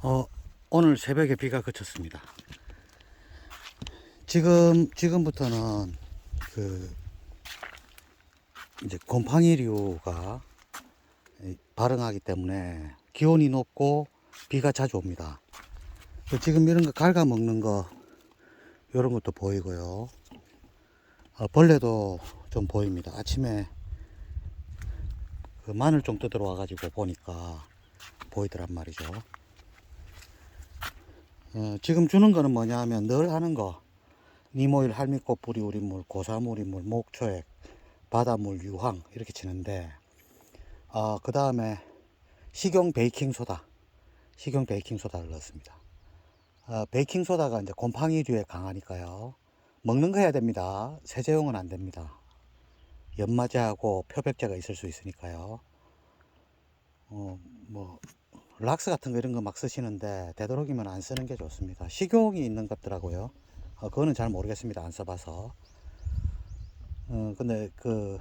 어, 오늘 새벽에 비가 그쳤습니다. 지금, 지금부터는 그, 이제 곰팡이류가 발응하기 때문에 기온이 높고 비가 자주 옵니다. 그 지금 이런 거 갉아 먹는 거, 이런 것도 보이고요. 어, 벌레도 좀 보입니다. 아침에 그 마늘 좀 뜯으러 와가지고 보니까 보이더란 말이죠. 어, 지금 주는 거는 뭐냐 하면 늘 하는 거. 니모일 할미꽃 뿌리 우리물 고사물이물 목초액 바다물 유황 이렇게 치는데 어, 그 다음에 식용 베이킹소다. 식용 베이킹소다를 넣었습니다. 어, 베이킹소다가 이제 곰팡이류에 강하니까요. 먹는 거 해야 됩니다. 세제용은 안 됩니다. 연마제하고 표백제가 있을 수 있으니까요. 어, 뭐 락스 같은 거 이런 거 막 쓰시는데 되도록이면 안 쓰는 게 좋습니다. 식용이 있는 것더라고요. 어, 그거는 잘 모르겠습니다. 안 써봐서. 어, 근데 그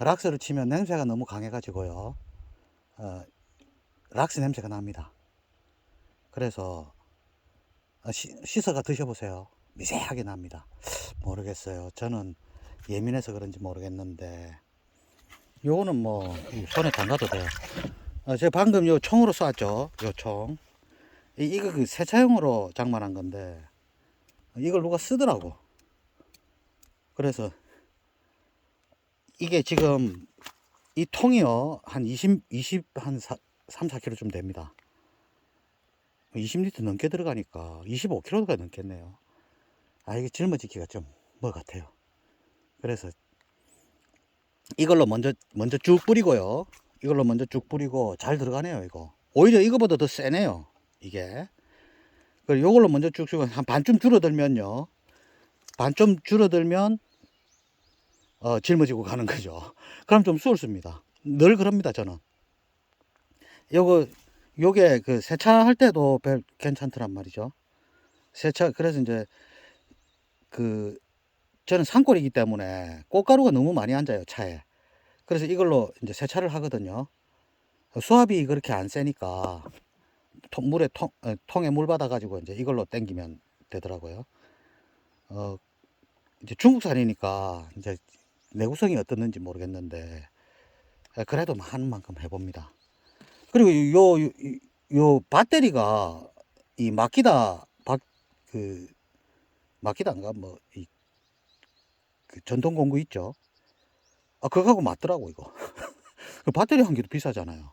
락스를 치면 냄새가 너무 강해가지고요. 어, 락스 냄새가 납니다. 그래서 어, 시, 씻어가 드셔보세요. 미세하게 납니다. 모르겠어요. 저는 예민해서 그런지 모르겠는데 요거는 뭐 손에 담가도 돼요. 어, 제가 방금 요 총으로 쐈죠. 요 총. 이, 이거 그 세차용으로 장만한 건데, 이걸 누가 쓰더라고. 그래서, 이게 지금, 이 통이요, 한 20, 20, 한 4, 3, 4kg 좀 됩니다. 20리터 넘게 들어가니까 25kg가 넘겠네요. 아, 이게 짊어지기가 좀 뭐 같아요. 그래서, 이걸로 먼저, 먼저 쭉 뿌리고요. 이걸로 먼저 쭉 뿌리고 잘 들어가네요 이거. 오히려 이거보다 더 세네요 이게. 그리고 이걸로 먼저 쭉쭉 한 반쯤 줄어들면요. 반쯤 줄어들면 어, 짊어지고 가는 거죠. 그럼 좀 수월습니다. 늘 그럽니다 저는. 요거 요게 그 세차할 때도 별 괜찮더란 말이죠. 세차 그래서 이제 그 저는 산골이기 때문에 꽃가루가 너무 많이 앉아요 차에 그래서 이걸로 이제 세차를 하거든요. 수압이 그렇게 안 세니까 통, 물에 통, 에, 통에 물 받아가지고 이제 이걸로 땡기면 되더라고요. 어, 이제 중국산이니까 이제 내구성이 어떻는지 모르겠는데 에, 그래도 하는 만큼 해봅니다. 그리고 요, 요, 요 배터리가 이 마키다 박, 그, 마키다인가 뭐, 이, 그 전동 공구 있죠. 아, 그거하고 맞더라고, 이거. 그 배터리 한 개도 비싸잖아요.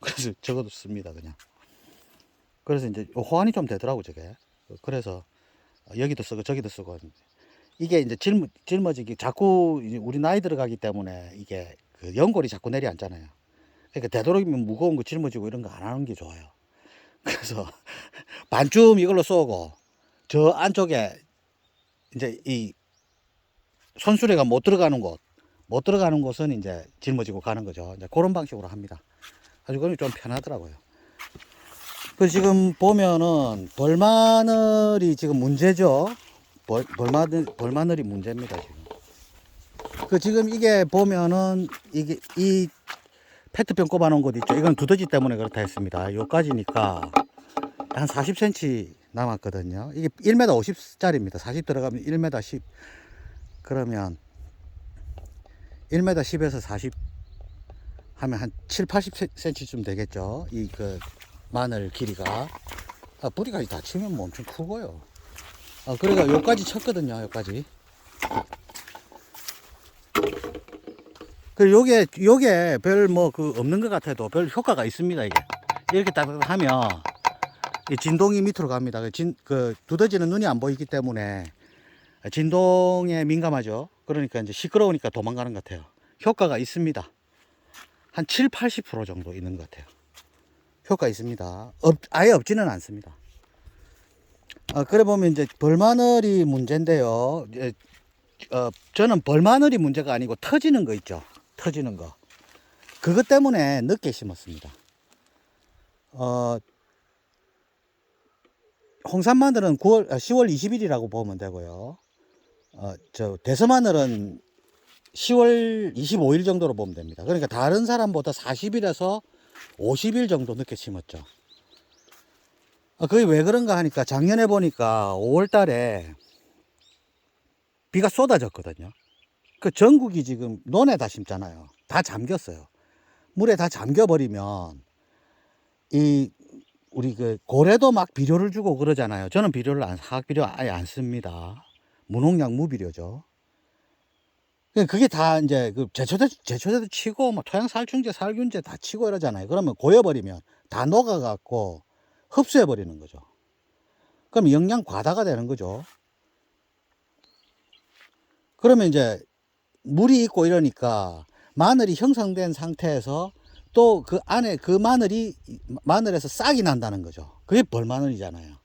그래서 저것도 씁니다, 그냥. 그래서 이제 호환이 좀 되더라고, 저게. 그래서 여기도 쓰고 저기도 쓰고. 이게 이제 짊어, 짊어지기, 자꾸 우리 나이 들어가기 때문에 이게 그 연골이 자꾸 내려앉잖아요. 그러니까 되도록이면 무거운 거 짊어지고 이런 거 안 하는 게 좋아요. 그래서 반쯤 이걸로 쏘고 저 안쪽에 이제 이 손수레가 못 들어가는 곳 못 들어가는 곳은 이제 짊어지고 가는 거죠. 이제 그런 방식으로 합니다. 아주 그게 좀 편하더라고요. 그 지금 보면은 벌마늘이 지금 문제죠. 벌, 벌마늘, 벌마늘이 문제입니다, 지금. 그 지금 이게 보면은 이게 이 페트병 꼽아 놓은 곳 있죠. 이건 두더지 때문에 그렇다 했습니다. 요까지니까 한 40cm 남았거든요. 이게 1m 50짜리입니다. 40 들어가면 1m 10. 그러면 1m 10에서 40 하면 한 7, 80cm쯤 되겠죠. 이 그 마늘 길이가. 아, 뿌리까지 다 치면 뭐 엄청 크고요. 아, 그러니까 요까지 쳤거든요. 요까지. 그 요게 요게 별 뭐 그 없는 것 같아도 별 효과가 있습니다 이게 이렇게 딱 하면 이 진동이 밑으로 갑니다 그 진 그 두더지는 눈이 안 보이기 때문에 진동에 민감하죠 그러니까 이제 시끄러우니까 도망가는 것 같아요. 효과가 있습니다. 한 7, 80% 정도 있는 것 같아요. 효과 있습니다. 없, 아예 없지는 않습니다. 아, 그래 보면 이제 벌마늘이 문제인데요. 예, 어, 저는 벌마늘이 문제가 아니고 터지는 거 있죠. 터지는 거. 그것 때문에 늦게 심었습니다. 어, 홍산 마늘은 9월, 10월 20일이라고 보면 되고요. 어, 저 대서마늘은 10월 25일 정도로 보면 됩니다. 그러니까 다른 사람보다 40일에서 50일 정도 늦게 심었죠. 아, 그게 왜 그런가 하니까 작년에 보니까 5월 달에 비가 쏟아졌거든요. 그 전국이 지금 논에 다 심잖아요. 다 잠겼어요. 물에 다 잠겨버리면 이 우리 그 고래도 막 비료를 주고 그러잖아요. 저는 비료를 안 화학 비료 아예 안 씁니다. 무농약 무비료죠. 그- 그게 다 이제 그 제초제 제초제도 치고 뭐 토양 살충제 살균제 다 치고 이러잖아요. 그러면 고여버리면 다 녹아갖고 흡수해 버리는 거죠. 그럼 영양 과다가 되는 거죠. 그러면 이제 물이 있고 이러니까 마늘이 형성된 상태에서 또 그 안에 그 마늘이 마늘에서 싹이 난다는 거죠. 그게 벌마늘이잖아요.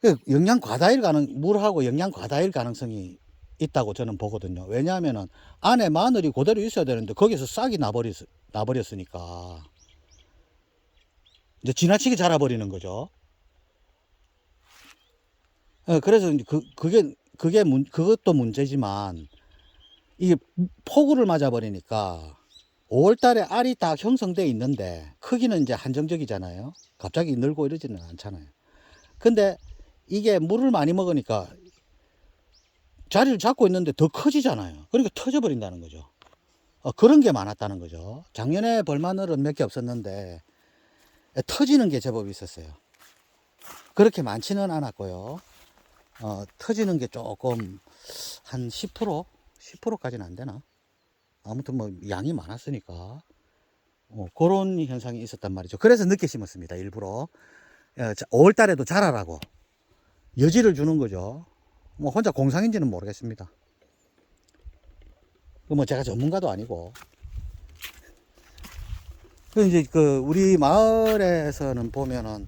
그 영양 과다일 가능 물하고 영양 과다일 가능성이 있다고 저는 보거든요. 왜냐하면은 안에 마늘이 그대로 있어야 되는데 거기서 싹이 나버렸 나버렸으니까 이제 지나치게 자라버리는 거죠. 어, 그래서 그 그게 그게 문 그것도 문제지만 이게 폭우를 맞아버리니까 5월 달에 알이 딱 형성돼 있는데 크기는 이제 한정적이잖아요. 갑자기 늘고 이러지는 않잖아요. 근데 이게 물을 많이 먹으니까 자리를 잡고 있는데 더 커지잖아요. 그러니까 터져버린다는 거죠. 어, 그런 게 많았다는 거죠. 작년에 벌마늘은 몇 개 없었는데 터지는 게 제법 있었어요. 그렇게 많지는 않았고요. 어, 터지는 게 조금 한 10%? 10%까지는 안 되나? 아무튼 뭐 양이 많았으니까 어, 그런 현상이 있었단 말이죠. 그래서 늦게 심었습니다. 일부러 5월 달에도 자라라고 여지를 주는 거죠. 뭐 혼자 공상인지는 모르겠습니다. 그뭐 제가 전문가도 아니고. 그 이제 그 우리 마을에서는 보면은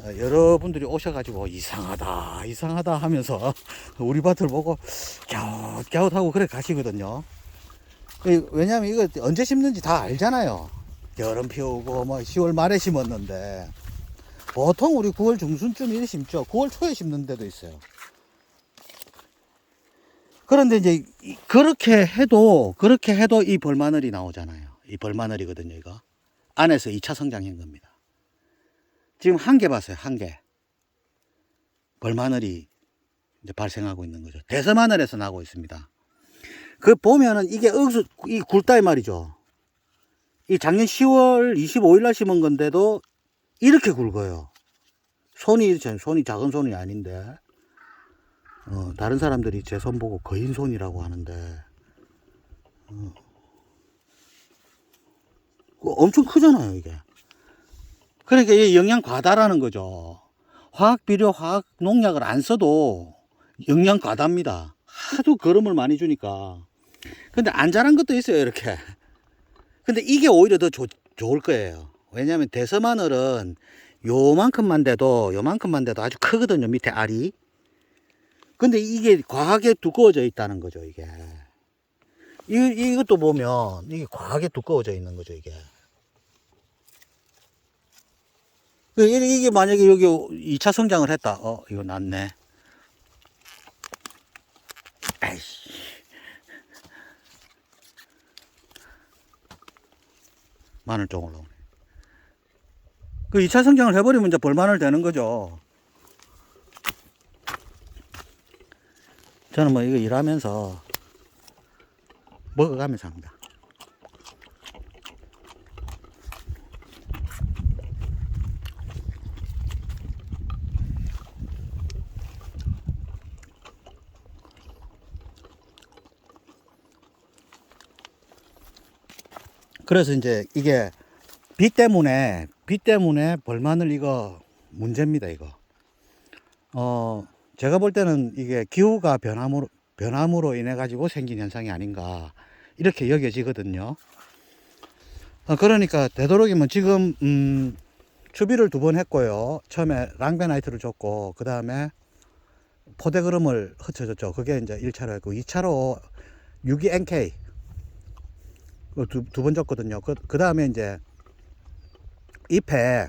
어, 여러분들이 오셔가지고 이상하다 이상하다 하면서 우리 밭을 보고 갸웃갸웃 하고 그래 가시거든요. 그 왜냐면 이거 언제 심는지 다 알잖아요. 여름 피우고 뭐 10월 말에 심었는데 보통 우리 9월 중순쯤 에 심죠. 9월 초에 심는 데도 있어요. 그런데 이제 이- 그렇게 해도 그렇게 해도 이 벌마늘이 나오잖아요. 이 벌마늘이거든요, 이거. 안에서 2차 성장한 겁니다. 지금 한 개 봤어요, 한 개. 벌마늘이 이제 발생하고 있는 거죠. 대서마늘에서 나고 있습니다. 그 보면은 이게 억수 이 굴다이 말이죠. 이 작년 10월 25일 날 심은 건데도 이렇게 굵어요. 손이 이렇게 손이 작은 손이 아닌데 어, 다른 사람들이 제 손 보고 거인 손이라고 하는데 어. 그거 엄청 크잖아요 이게. 그러니까 이게 영양 과다라는 거죠. 화학 비료, 화학 농약을 안 써도 영양 과다입니다. 하도 거름을 많이 주니까. 근데 안 자란 것도 있어요 이렇게. 근데 이게 오히려 더 좋, 좋을 거예요. 왜냐하면 대서마늘은 요만큼만 돼도 요만큼만 돼도 아주 크거든요 밑에 알이. 근데 이게 과하게 두꺼워져 있다는 거죠 이게. 이, 이것도 보면 이게 과하게 두꺼워져 있는 거죠 이게. 그 이- 이게 만약에 여기 2차 성장을 했다. 어, 이거 낫네. 아이씨. 마늘 좀 올라오네. 그 2차 성장을 해버리면 이제 벌마늘 되는 거죠. 저는 뭐 이거 일하면서 먹어가면서 합니다. 그래서 이제 이게 비 때문에 비 때문에 벌마늘 이거 문제입니다 이거. 어 제가 볼 때는 이게 기후가 변함으로 변함으로 인해 가지고 생긴 현상이 아닌가 이렇게 여겨지거든요. 어, 그러니까 되도록이면 지금 음, 추비를 두 번 했고요. 처음에 랑베나이트를 줬고 그 다음에 포대그름을 흩어졌죠. 그게 이제 1차로 했고 2차로 62NK 두, 두번 줬거든요. 그, 그 다음에 이제 잎에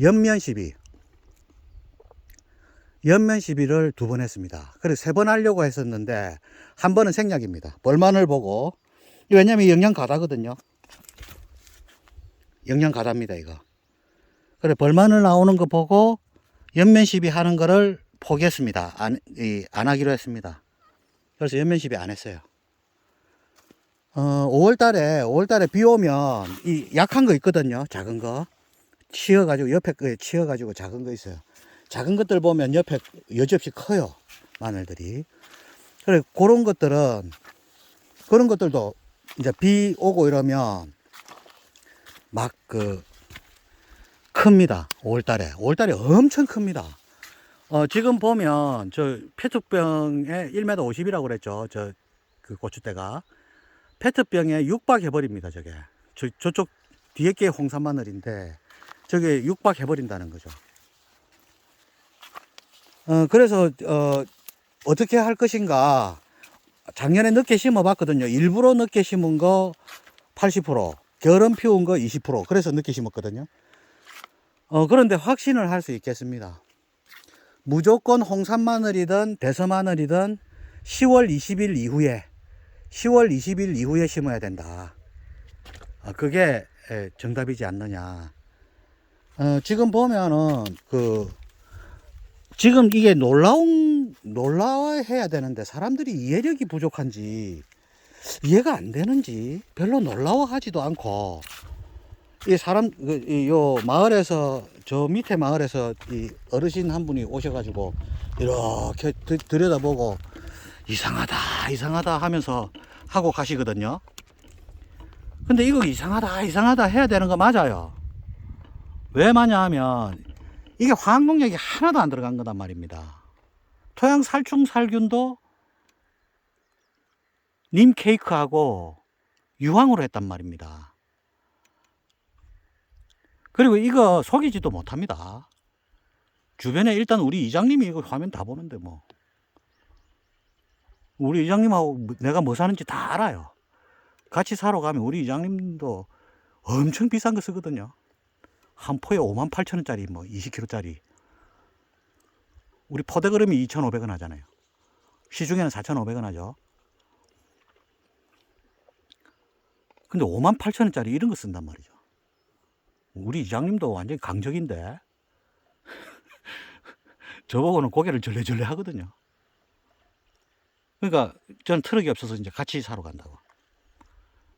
연면 시비. 연면 시비를 두 번 했습니다. 그래서 세 번 하려고 했었는데, 한 번은 생략입니다. 벌만을 보고. 왜냐면 영양 과다거든요. 영양 가다입니다 이거. 그래 벌마늘 나오는 거 보고 연면 시비 하는 거를 포기했습니다. 안, 이, 안 하기로 했습니다. 그래서 연면 시비 안 했어요. 어, 5월 달에, 5월 달에 비 오면 이 약한 거 있거든요. 작은 거. 치어가지고, 옆에 거에 치어가지고 작은 거 있어요. 작은 것들 보면 옆에 여지없이 커요. 마늘들이. 그래, 그런 것들은, 그런 것들도 이제 비 오고 이러면 막 그, 큽니다. 5월 달에. 5월 달에 엄청 큽니다. 어, 지금 보면 저 페트병에 1m 50이라고 그랬죠. 저 그 고추대가. 페트병에 육박해버립니다. 저게. 저, 저쪽 뒤에 게 홍산 마늘인데 저게 육박해버린다는 거죠. 어, 그래서, 어, 어떻게 할 것인가. 작년에 늦게 심어봤거든요. 일부러 늦게 심은 거 80%, 결은 피운 거 20%. 그래서 늦게 심었거든요. 어, 그런데 확신을 할 수 있겠습니다. 무조건 홍산 마늘이든 대서 마늘이든 10월 20일 이후에 10월 20일 이후에 심어야 된다. 아, 그게 에, 정답이지 않느냐. 어, 지금 보면은 그 지금 이게 놀라운 놀라워해야 되는데 사람들이 이해력이 부족한지 이해가 안 되는지 별로 놀라워하지도 않고 이 사람 그, 이, 요 마을에서 저 밑에 마을에서 이 어르신 한 분이 오셔가지고 이렇게 드- 들여다보고 이상하다 이상하다 하면서 하고 가시거든요. 근데 이거 이상하다 이상하다 해야 되는 거 맞아요. 왜 마냐 하면 이게 화학농약이 하나도 안 들어간 거단 말입니다. 토양 살충 살균도 님 케이크하고 유황으로 했단 말입니다. 그리고 이거 속이지도 못합니다. 주변에 일단 우리 이장님이 이거 화면 다 보는데 뭐. 우리 이장님하고 뭐- 내가 뭐 사는지 다 알아요. 같이 사러 가면 우리 이장님도 엄청 비싼 거 쓰거든요. 한 포에 5만 8천 원짜리 뭐 20kg짜리. 우리 포대그램이 2,500원 하잖아요. 시중에는 4,500원 하죠. 근데 5만 8천 원짜리 이런 거 쓴단 말이죠. 우리 이장님도 완전히 강적인데 저보고는 고개를 절레절레 하거든요. 그러니까 저는 트럭이 없어서 이제 같이 사러 간다고.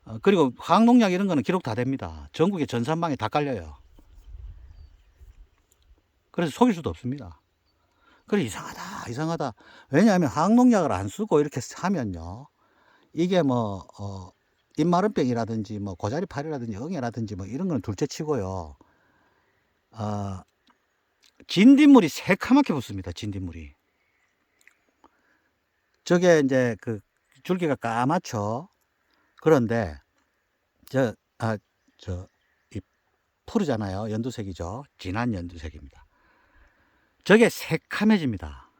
어, 그리고 화학농약 이런 거는 기록 다 됩니다. 전국에 전산망에 다 깔려요. 그래서 속일 수도 없습니다. 그래 이상하다 이상하다. 왜냐하면 화학농약을 안 쓰고 이렇게 하면요. 이게 뭐 어, 입마름병이라든지 뭐 고자리팔이라든지 응애라든지 뭐 이런 건 둘째 치고요. 어, 진딧물이 새카맣게 붙습니다. 진딧물이. 저게 이제 그 줄기가 까맣죠. 그런데 저 아 저 이 푸르잖아요. 연두색이죠. 진한 연두색입니다. 저게 새카매집니다.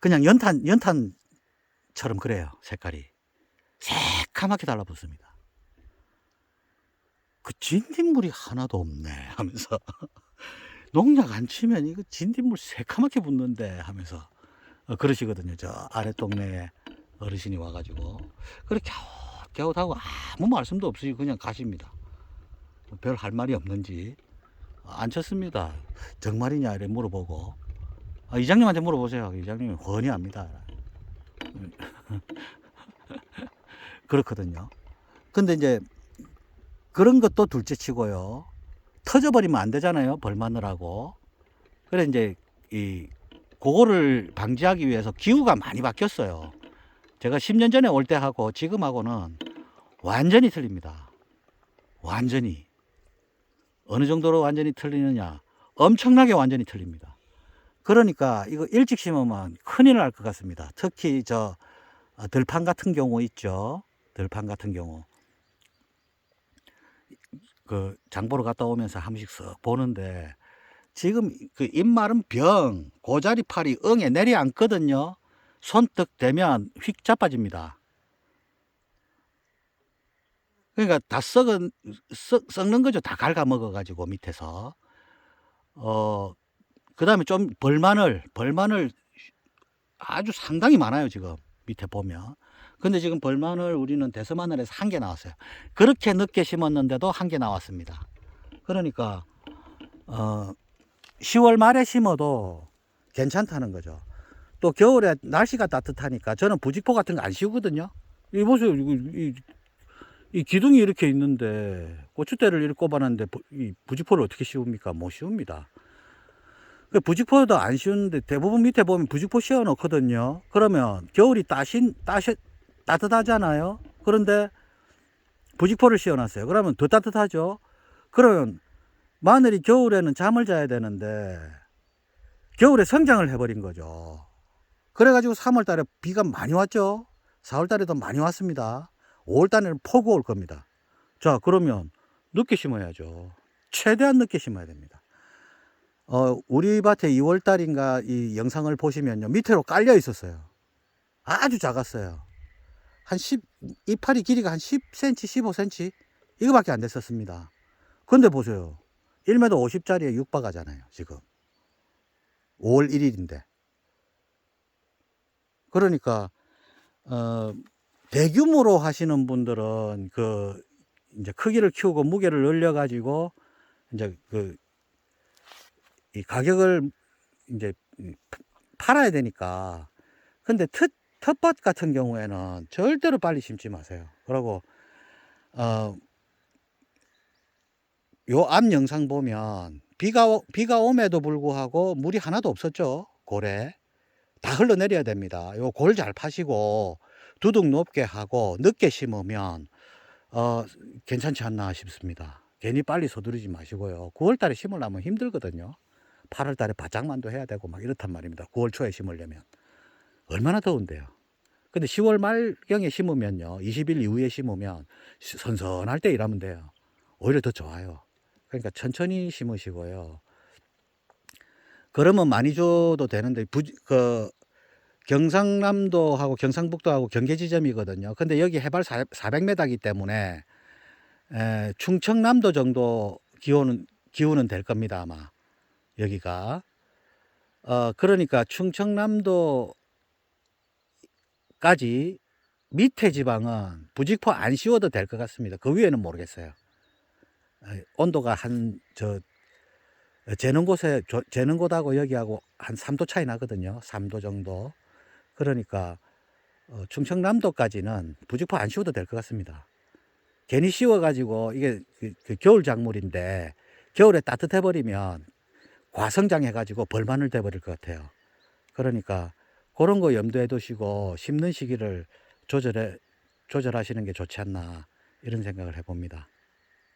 그냥 연탄 연탄처럼 그래요. 색깔이. 새카맣게 달라붙습니다. 그 진딧물이 하나도 없네 하면서 농약 안 치면 이거 진딧물 새카맣게 붙는데 하면서 어, 그러시거든요. 저 아래 동네에 어르신이 와가지고 그렇게 갸웃갸웃하고 아무 말씀도 없이 그냥 가십니다. 별 할 말이 없는지 안 쳤습니다. 정말이냐 이래 물어보고 아, 이장님한테 물어보세요. 이장님이 훤히 압니다. 그렇거든요. 근데 이제 그런 것도 둘째 치고요. 터져버리면 안 되잖아요. 벌마늘하고. 그래 이제 이 그거를 방지하기 위해서 기후가 많이 바뀌었어요. 제가 10년 전에 올 때하고 지금하고는 완전히 틀립니다. 완전히. 어느 정도로 완전히 틀리느냐? 엄청나게 완전히 틀립니다. 그러니까 이거 일찍 심으면 큰일 날 것 같습니다. 특히 저 어, 들판 같은 경우 있죠. 들판 같은 경우. 그 장보러 갔다 오면서 한 번씩 쓱 보는데 지금 그 입마른 병, 고자리팔이 응에 내려앉거든요. 손떡 대면 휙 자빠집니다. 그러니까 다 썩은, 썩, 썩는 거죠. 다 갉아 먹어가지고 밑에서. 어, 그 다음에 좀 벌마늘, 벌마늘 아주 상당히 많아요. 지금 밑에 보면. 근데 지금 벌마늘 우리는 대서마늘에서 한 개 나왔어요. 그렇게 늦게 심었는데도 한 개 나왔습니다. 그러니까 어 10월 말에 심어도 괜찮다는 거죠. 또 겨울에 날씨가 따뜻하니까 저는 부직포 같은 거 안 씌우거든요. 이 보세요. 이거 이, 이 기둥이 이렇게 있는데 고추대를 이렇게 꼽아놨는데 부- 이 부직포를 어떻게 씌웁니까? 못 씌웁니다. 그 부직포도 안 씌우는데 대부분 밑에 보면 부직포 씌워 놓거든요. 그러면 겨울이 따신 따시 따뜻하잖아요. 그런데 부직포를 씌워 놨어요. 그러면 더 따뜻하죠. 그러면 마늘이 겨울에는 잠을 자야 되는데 겨울에 성장을 해버린 거죠. 그래가지고 3월 달에 비가 많이 왔죠. 4월 달에도 많이 왔습니다. 5월 달에는 폭우 올 겁니다. 자, 그러면 늦게 심어야죠. 최대한 늦게 심어야 됩니다. 어, 우리 밭에 2월 달인가 이 영상을 보시면요. 밑으로 깔려 있었어요. 아주 작았어요. 한 10, 이파리 길이가 한 10cm, 15cm? 이거밖에 안 됐었습니다. 근데 보세요. 1m 50짜리에 6박하잖아요, 지금. 5월 1일인데. 그러니까, 어, 대규모로 하시는 분들은 그, 이제 크기를 키우고 무게를 늘려 가지고, 이제 그, 이 가격을 이제 팔아야 되니까. 근데 텃, 텃밭 같은 경우에는 절대로 빨리 심지 마세요. 그리고, 어, 요 앞 영상 보면 비가, 오- 비가 옴에도 불구하고 물이 하나도 없었죠. 고래. 다 흘러내려야 됩니다. 요 골 잘 파시고 두둑 높게 하고 늦게 심으면 어, 괜찮지 않나 싶습니다. 괜히 빨리 서두르지 마시고요. 9월 달에 심으려면 힘들거든요. 8월 달에 바짝만도 해야 되고 막 이렇단 말입니다. 9월 초에 심으려면. 얼마나 더운데요. 근데 10월 말경에 심으면요. 20일 이후에 심으면 시- 선선할 때 일하면 돼요. 오히려 더 좋아요. 그러니까 천천히 심으시고요. 그러면 많이 줘도 되는데 부, 그 경상남도하고 경상북도하고 경계 지점이거든요. 근데 여기 해발 400m이기 때문에 에, 충청남도 정도 기온은 기후는 될 겁니다 아마 여기가. 어 그러니까 충청남도까지 밑에 지방은 부직포 안 씌워도 될 것 같습니다. 그 위에는 모르겠어요. 에, 온도가 한 저 재는 곳에 조- 재는 곳하고 여기하고 한 3도 차이 나거든요. 3도 정도. 그러니까 어, 충청남도까지는 부직포 안 씌워도 될 것 같습니다. 괜히 씌워가지고 이게 그, 그 겨울 작물인데 겨울에 따뜻해 버리면 과성장해가지고 벌마늘 돼버릴 것 같아요. 그러니까 그런 거 염두에 두시고 심는 시기를 조절해 조절하시는 게 좋지 않나 이런 생각을 해봅니다.